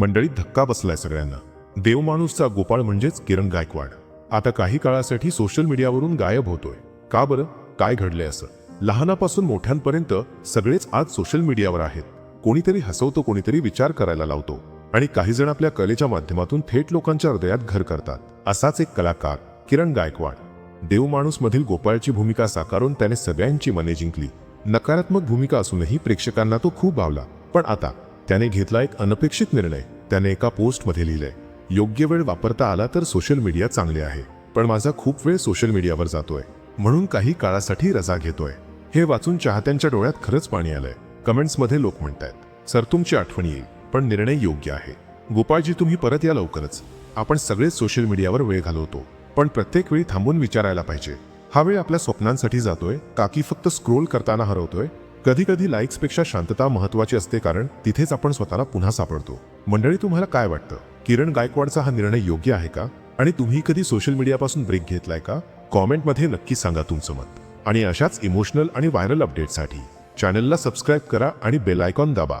मंडळीत धक्का बसलाय सगळ्यांना. देवमाणूसचा गोपाळ म्हणजेच किरण गायकवाड. आता काही काळासाठी सोशल मीडियावरून गायब होतोय. का बरं? काय घडलंय असं? लहानापासून मोठ्यांपर्यंत सगळेच आज सोशल मीडियावर आहेत. कोणीतरी हसवतो कोणीतरी विचार करायला लावतो. आणि काही जण आपल्या कलेच्या माध्यमातून थेट लोकांच्या हृदयात घर करतात. असाच एक कलाकार किरण गायकवाड. देवमाणूस मधील गोपाळची भूमिका साकारून त्याने सगळ्यांची मने जिंकली. नकारात्मक भूमिका असूनही प्रेक्षकांना तो खूप भावला. पण आता त्याने घेतला एक अनपेक्षित निर्णय. त्याने एका पोस्टमध्ये लिहिलंय योग्य वेळ वापरता आला तर सोशल मीडिया चांगले आहे पण माझा खूप वेळ सोशल मीडियावर जातोय म्हणून काही काळासाठी रजा घेतोय. हे वाचून चाहत्यांच्या डोळ्यात खरंच पाणी आलंय. कमेंट्समध्ये लोक म्हणतायत सर तुमची आठवण येईल पण निर्णय योग्य आहे. गोपाळजी तुम्ही परत या लवकरच. आपण सगळेच सोशल मीडियावर वेळ घालवतो पण प्रत्येक वेळी थांबून विचारायला पाहिजे. हा वेळ आपल्या स्वप्नांसाठी जातोय का की फक्त स्क्रोल करताना हरवतोय कधी कधी लाईक्सपेक्षा शांतता महत्वाची असते कारण तिथेच आपण स्वतःला पुन्हा सापडतो. मंडळी तुम्हाला काय वाटतं? किरण गायकवाडचा हा निर्णय योग्य आहे का? आणि तुम्ही कधी सोशल मीडियापासून ब्रेक घेतलाय का? कॉमेंटमध्ये नक्की सांगा तुमचं मत. आणि अशाच इमोशनल आणि व्हायरल अपडेटसाठी चॅनलला सबस्क्राईब करा आणि बेल आयकॉन दाबा.